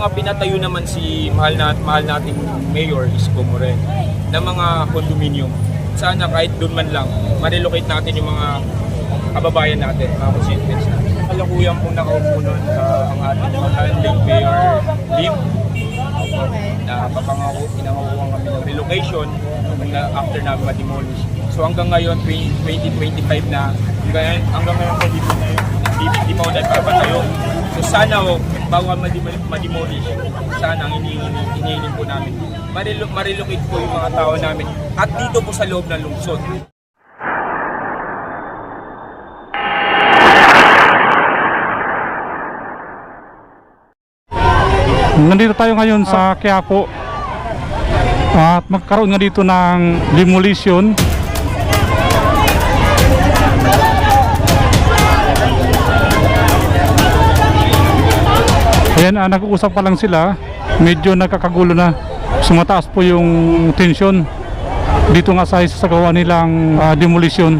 mga pinatayo naman si mahal na mahal nating mayor Isko Moreno ng mga condominium. Sana kahit doon man lang, ma-relocate natin yung mga kababayan natin, mga constituents natin. Kalukuyan pong nakaupo nun ah, ang ating mahaling Mayor Lim na papangako, pinangakuha kami ng relocation na after namin ma-demolish. So hanggang ngayon, 20- 2025 na, hanggang, hanggang ngayon po dito na yun, di, di pa ako nagpapatayo. So sana ho, bago kami ma-dem- ma-demolish, sana ang inihiling, inihiling po namin, ma-relocate po yung mga tao namin at dito po sa loob ng lungsod. Nandito tayo ngayon sa Quiapo at magkaroon nga dito ng demolition. Ayan, ah, nag-uusap pa lang sila. Medyo nagkakagulo na. Sumataas po yung tension dito nga sa isasagawa nilang ah, demolition.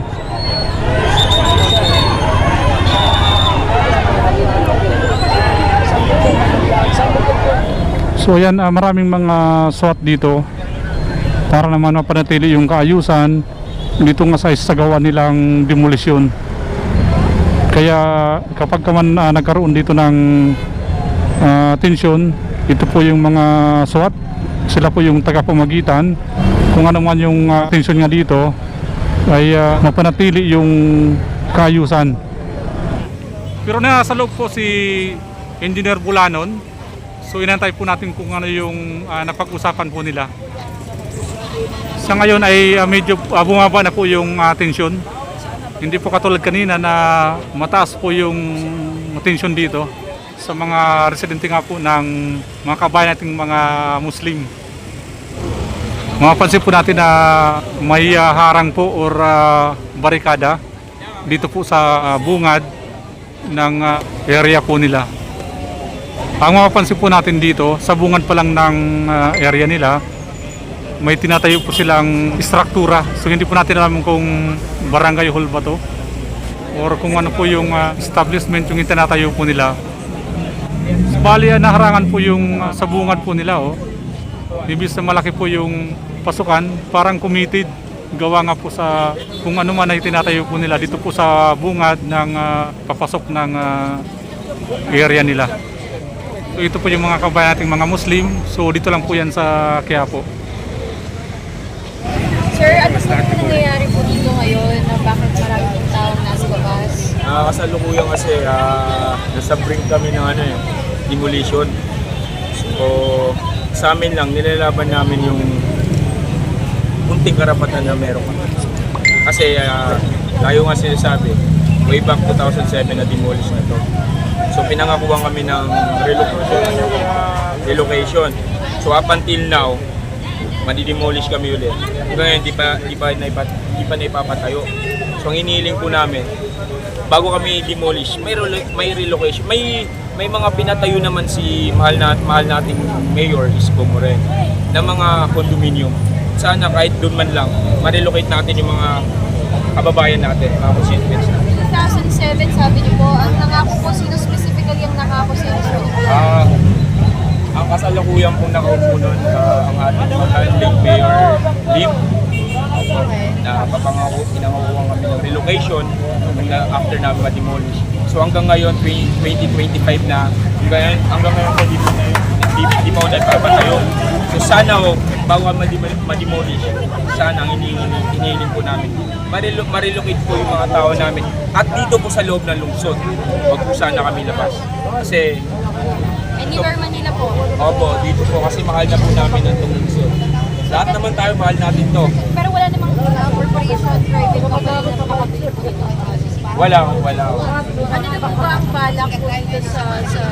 So yan, ah, maraming mga SWAT dito para naman mapanatili yung kaayusan dito nga sa isagawa nilang demolisyon. Kaya kapag ka man ah, nagkaroon dito ng ah, tensyon, ito po yung mga SWAT, sila po yung tagapamagitan. Kung ano man yung ah, tensyon nga dito, ay ah, mapanatili yung kaayusan. Pero nasa loob po si Engineer Bulanon. So inantay po natin kung ano yung ah, napag-usapan po nila. Sa ngayon ay ah, medyo ah, bumaba na po yung ah, tensyon. Hindi po katulad kanina na mataas po yung tensyon dito sa mga residente nga po ng mga kabayan nating mga Muslim. Mapapansin po natin na may ah, harang po or ah, barikada dito po sa ah, bungad ng ah, area po nila. Ang mapapansin po natin dito, sa bungad pa lang ng ah, area nila, may tinatayo po silang struktura. So hindi po natin alam kung barangay hall ba to or kung ano po yung ah, establishment yung itinatayo po nila. Bali, ah, naharangan po yung ah, sa bungad po nila. Oh. Ibig na malaki po yung pasukan, parang committed. Gawa nga po sa kung ano man ay tinatayo po nila dito po sa bungad ng ah, papasok ng ah, area nila. So ito po yung mga kabayan nating mga Muslim. So dito lang po yan sa Quiapo. Sir, ano po yung nangyayari po dito ngayon na bakit maraming taong nasa labas? Ah, kasalukuyan kasi ah, nasa brink kami ng ano eh, demolition. So, sa amin lang, nilalaban namin yung kunting karapatan na meron kami. Kasi ah, tayo nga sinasabi, way back 2007 na demolish na to. So, pinangakuhan kami ng relocation. relocation. So, up until now, madidemolish kami ulit. Hanggang ngayon, di pa, di pa, naipa, di pa naipapatayo. So, ang inihiling po namin, bago kami demolish, may, relo- may relocation, may may mga pinatayo naman si mahal na mahal nating mayor Isko Moreno ng mga condominium. Sana kahit doon man lang, ma-relocate natin yung mga kababayan natin, mga constituents natin. 2007, sabi niyo po, ang nangako po, sino specifically ang nangako sa inyo? Ah, ang kasalukuyan pong nakaupo nun, ah, ang ating mahaling mayor Lim, Okay. na papangako, pinangakuha kami ng relocation na after namin ma-demolish. So hanggang ngayon, 20- 2025 na, hanggang, hanggang ngayon po dito na yun, di, di pa ako nagpapatayo. So sana ho, bago kami ma-dem- ma-demolish, sana ang inihiling, po namin, marelo, ma-relocate po yung mga tao namin at dito po sa loob ng lungsod. Huwag po sana kami labas. Kasi, Anywhere Manila po. opo, dito po kasi mahal na po namin ang lungsod. Lahat naman tayo mahal natin to. Corporation, private company na. Wala, wala. Ano na po ba ang balak po sa, sa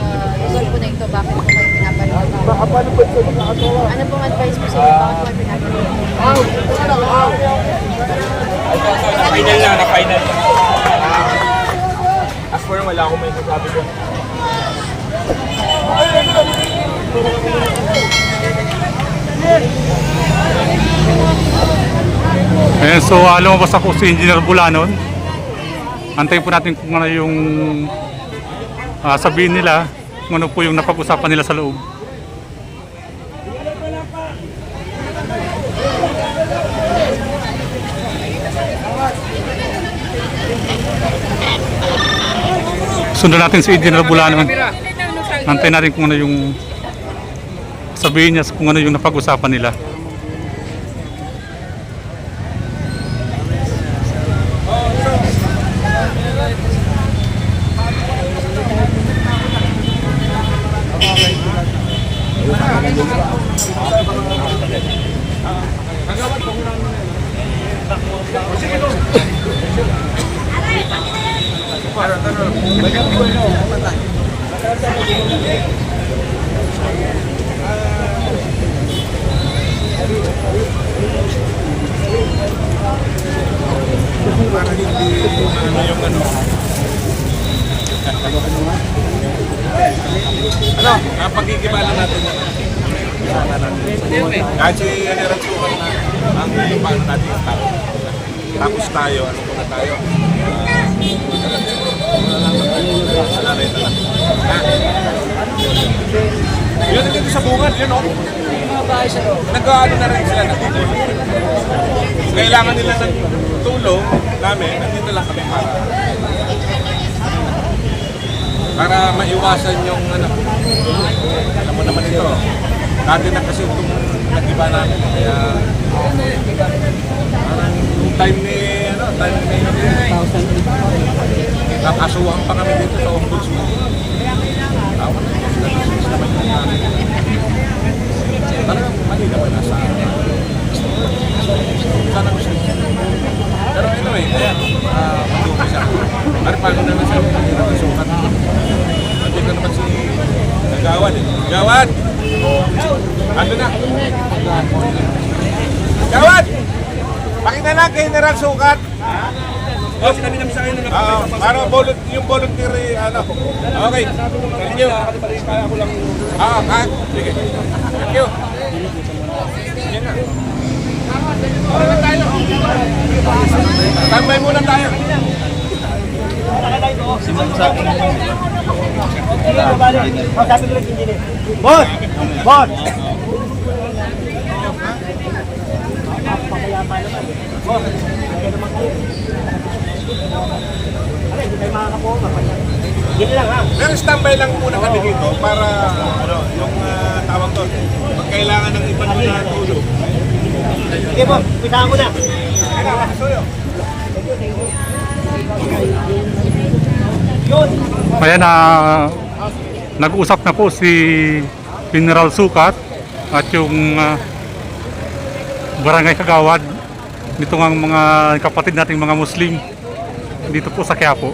lugar po na ito? Bakit po kayo pinapanood? Ano pong advice po sa inyo? Bakit po kayo pinapanood? Ito, na final na, na final na. As for wala akong may sasabi ko. Ayan, so uh, lumabas ako si Engineer Bulanon. Antayin po natin kung ano yung uh, sabihin nila, kung ano po yung napag-usapan nila sa loob. Sundan natin si Engineer Bulanon. Antayin natin kung ano yung sabihin niya kung ano yung napag-usapan nila. Ano, napagkikibala natin yan. Sana natin. Kahit si General Sukat na ang paano natin yung tao. Tapos tayo, ano muna tayo? Ah. Ha? Yun dito sa bungad, yun o. Nag-ano na rin sila nandito. Kailangan nila ng tulong namin, nandito lang kami para para maiwasan yung ano. Alam mo naman ito. Dati na kasi itong nag-iba namin. Kaya time ni ano, time ni nakasuhan pa kami dito sa ombudsman. Tawag na ito. Nag-isis naman yung namin. Talagang mali naman nasa sana gusto niya. Pero anyway, ayan, uh, mag-umpisa. Pero paano na lang siya nakasukat? Nandito naman si Gawad. Gawad! Ano na? Gawad! Na kay General Sukat. Oh, sinabi namin sa akin na uh, para volun yung voluntary, ano. Okay. Thank you. Kaya ko lang. Ah, ah. Sige. Thank you. Yan na. Wala tayo. Tambay muna tayo. Boss! Boss! Dito lang ha. Pero standby lang muna kami dito para ano, yung ah, tawag doon. Pag kailangan ng iba na tulong. Sige po, pisahan ko na. Suyo. Yun! Ayan na nag-usap na po si General Sukat at yung ah, Barangay Kagawad nito ng mga kapatid nating mga Muslim dito po sa Quiapo.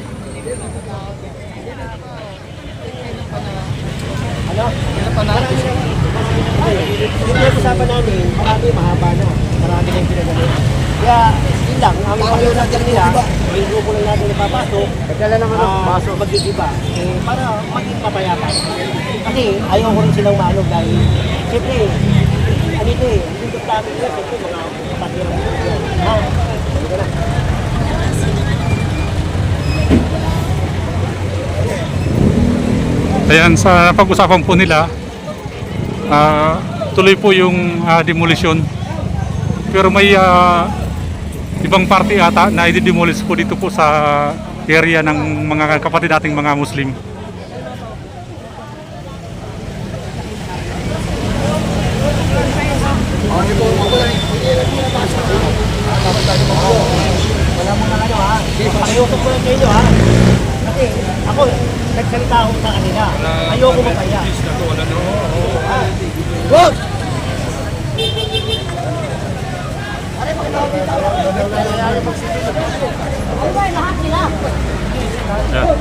Yung pinag-usapan namin, marami mahaba na. Marami na yung pinagalit. Kaya, yun lang, ang mga natin nila, yung grupo lang natin napapasok, naman ng baso. Magigiba. Eh, para maging kapayapa. Kasi, ayaw ko rin silang maalog dahil, siyempre, ano ito eh, Ayan, sa pag-usapan po nila, ah, tuloy po yung ah, demolition. Pero may ah, ibang party ata na i-demolish po dito po sa area ng mga kapatid nating mga Muslim. Pakiusap ko lang sa inyo ha. Kasi ako, nagsalita ako sa kanila. Ayoko mapaya. Boss! Yeah.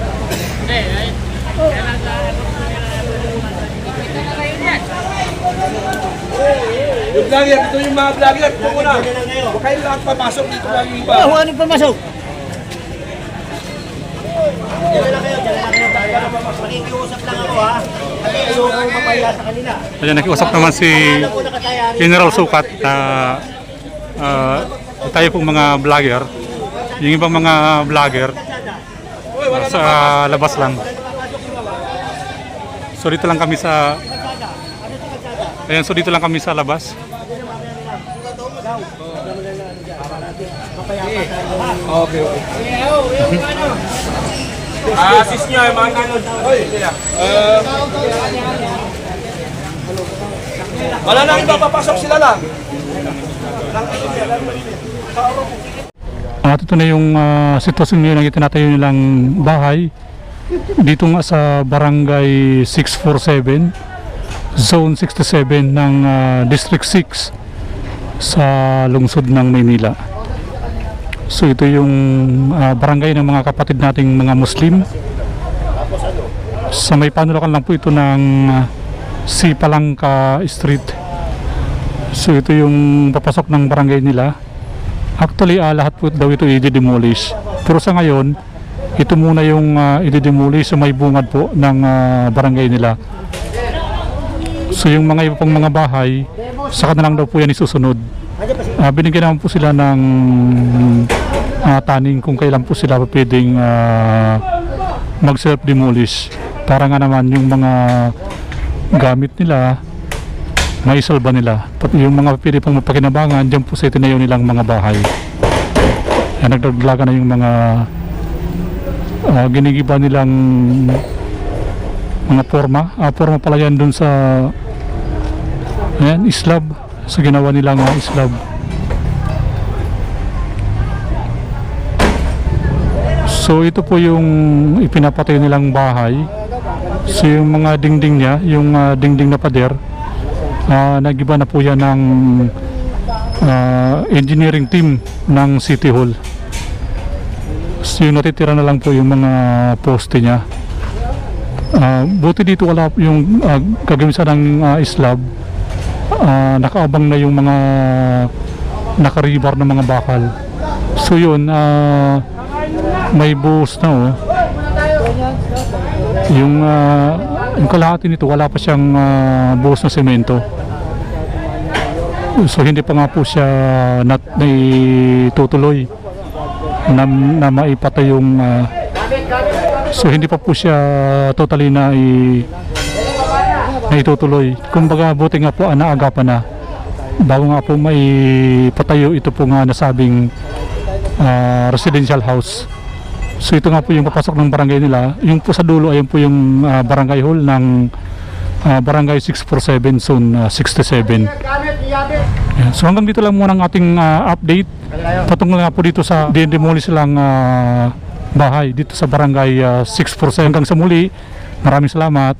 Yung vlogger, ito yung mga vlogger. Ito muna. Huwag kayo lahat papasok dito lang yung iba. Huwag anong pumasok. Diyan lang kayo, diyan lang kayo. Makikiusap lang ako ha. Kasi ayoko mapaya sa kanila. Ayan, nakiusap naman si. General Sukat na ah, tayo pong mga vlogger. Yung ibang mga vlogger sa labas lang. So dito lang kami sa Ayan, so dito lang kami sa labas. Okay, okay. Ah, assist nyo, mga tanod. Sila. Wala na iba, papasok sila lang. At ito na yung ah, sitwasyon ngayon na itinatayo nilang bahay dito nga sa barangay 647 zone 67 ng ah, district 6 sa lungsod ng Maynila so ito yung ah, barangay ng mga kapatid nating mga Muslim sa may panulakan lang po ito ng ah, Sipalangka Street so ito yung papasok ng barangay nila Actually, ah, lahat po daw ito i-demolish. Pero sa ngayon, ito muna yung uh, i-demolish sa may bungad po ng ah, barangay nila. So yung mga iba pang mga bahay, saka na lang daw po yan isusunod. Ah, binigyan naman po sila ng ah, taning kung kailan po sila pwedeng ah, mag-self-demolish. Para nga naman yung mga gamit nila, maisalba nila. Pati yung mga pili pang mapakinabangan, dyan po sa itinayo nilang mga bahay. Yan, nagdaglaga na yung mga ah, ginigiba nilang mga forma. Ah, forma pala yan dun sa ayan, islab. Sa ginawa nilang ah, islab. So ito po yung ipinapatay nilang bahay. So yung mga dingding niya, yung ah, dingding na pader, Ah, nagiba na po yan ng ah, engineering team ng City Hall. So yung natitira na lang po yung mga poste niya. Ah, buti dito wala yung uh, kagamisan ng ah, slab. Ah, nakaabang na yung mga nakaribar na mga bakal. So yun, ah, may buhos na oh. Yung, ah, yung kalahati nito wala pa siyang ah, buhos na semento. So hindi pa nga po siya nat tutuloy na, na maipatay yung ah, so hindi pa po siya totally na i, na itutuloy. Kumbaga buti nga po naagapan na bago nga po maipatayo ito po nga nasabing ah, residential house. So ito nga po yung papasok ng barangay nila. Yung po sa dulo ayun po yung ah, barangay hall ng ah, barangay 647 zone ah, 67. Yan. So hanggang dito lang muna ang ating ah, update. Patungkol nga po dito sa dindemolish silang ah, bahay dito sa barangay ah, 647. Hanggang sa muli, maraming salamat.